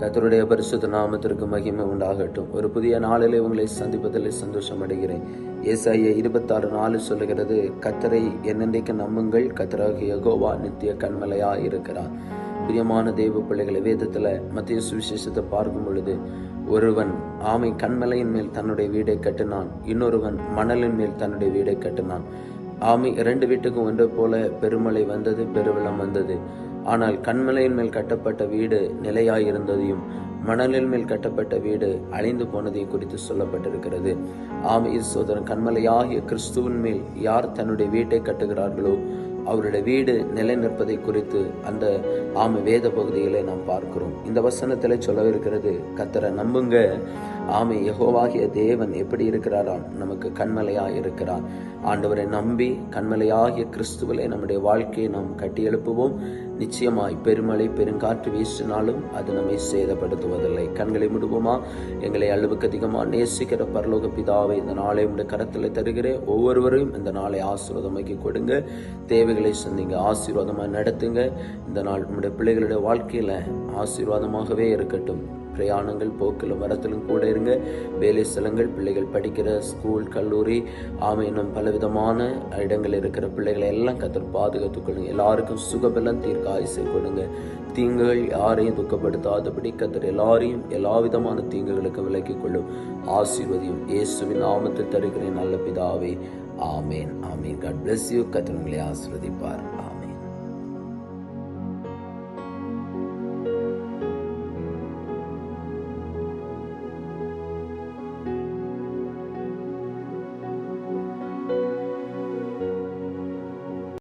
கத்தருடைய பரிசுத்த நாமத்திற்கு மகிமை உண்டாகட்டும். ஒரு புதிய நாளிலே உங்களை சந்திப்பதில் சந்தோஷம் அடைகிறேன். ஏசாய இருபத்தாறு நாலு சொல்லுகிறது கத்தரை என்னென்றைக்கு நம்புங்கள். கத்தராக கோவா நித்திய கண்மலையா இருக்கிறார். பிரியமான தெய்வ பிள்ளைகளை வேதத்துல மத்திய சுவிசேஷத்தை பார்க்கும் பொழுது ஒருவன் ஆமை கண்மலையின் மேல் தன்னுடைய வீடை கட்டினான் இன்னொருவன் மணலின் மேல் தன்னுடைய வீடை கட்டினான். ஆமை இரண்டு வீட்டுக்கும் ஒன்று போல பெருமழை வந்தது பெருவெள்ளம் வந்தது. ஆனால் கண்மலையின் மேல் கட்டப்பட்ட வீடு நிலையாயிருந்ததையும் மணலின் மேல் கட்டப்பட்ட வீடு அழிந்து போனதையும் குறித்து சொல்லப்பட்டிருக்கிறது. ஆமை சோதரன் கண்மலையாகிய கிறிஸ்துவின் மேல் யார் தன்னுடைய வீட்டை கட்டுகிறார்களோ அவருடைய வீடு நிலை நிற்பதை குறித்து அந்த ஆமை வேத பகுதிகளை நாம் பார்க்கிறோம். இந்த வசனத்தில் சொல்லவிருக்கிறது கத்தரை நம்புங்க. ஆமை யகோவாகிய தேவன் எப்படி இருக்கிறாராம்? நமக்கு கண்மலையாக இருக்கிறார். ஆண்டவரை நம்பி கண்மலையாகிய கிறிஸ்துவலை நம்முடைய வாழ்க்கையை நாம் கட்டி எழுப்புவோம் நிச்சயமாய் பெருமழை பெருங்காற்று வீசினாலும் அது நம்மை சேதப்படுத்துவதில்லை. கண்களை முடுவோமா? எங்களை அளவுக்கு அதிகமாக நேசிக்கிற பரலோக பிதாவை இந்த நாளை உடைய கரத்தில் தருகிறேன். ஒவ்வொருவரையும் இந்த நாளை ஆசீர்வாதமாக்கி கொடுங்க. தேவைகளை சந்திங்க ஆசீர்வாதமாக நடத்துங்க. இந்த நாள் நம்முடைய பிள்ளைகளுடைய வாழ்க்கையில் ஆசீர்வாதமாகவே இருக்கட்டும். பிரயாணங்கள் போக்கிலும் வரத்திலும் கூட இருங்க. வேலை ஸ்தலங்கள் பிள்ளைகள் படிக்கிற ஸ்கூல் கல்லூரி ஆமை இன்னும் பலவிதமான இடங்கள் இருக்கிற பிள்ளைகளை எல்லாம் கத்தர் பாதுகாத்துக் கொள்ளுங்க. எல்லாருக்கும் சுகபலம் தீர்க்க ஆயுசை கொடுங்க. தீங்குகள் யாரையும் துக்கப்படுத்தாதபடி கத்தர் எல்லாரையும் எல்லா விதமான தீங்குகளுக்கு விலக்கி கொள்ளும். ஆசீர்வதியும் இயேசுவின் நாமத்தை தருகிறேன் நல்ல பிதாவே. ஆமேன் ஆமேன். காட் பிளஸ் யூ கத்தர் உங்களை ஆசீர்வதிப்பார். ஆமென்.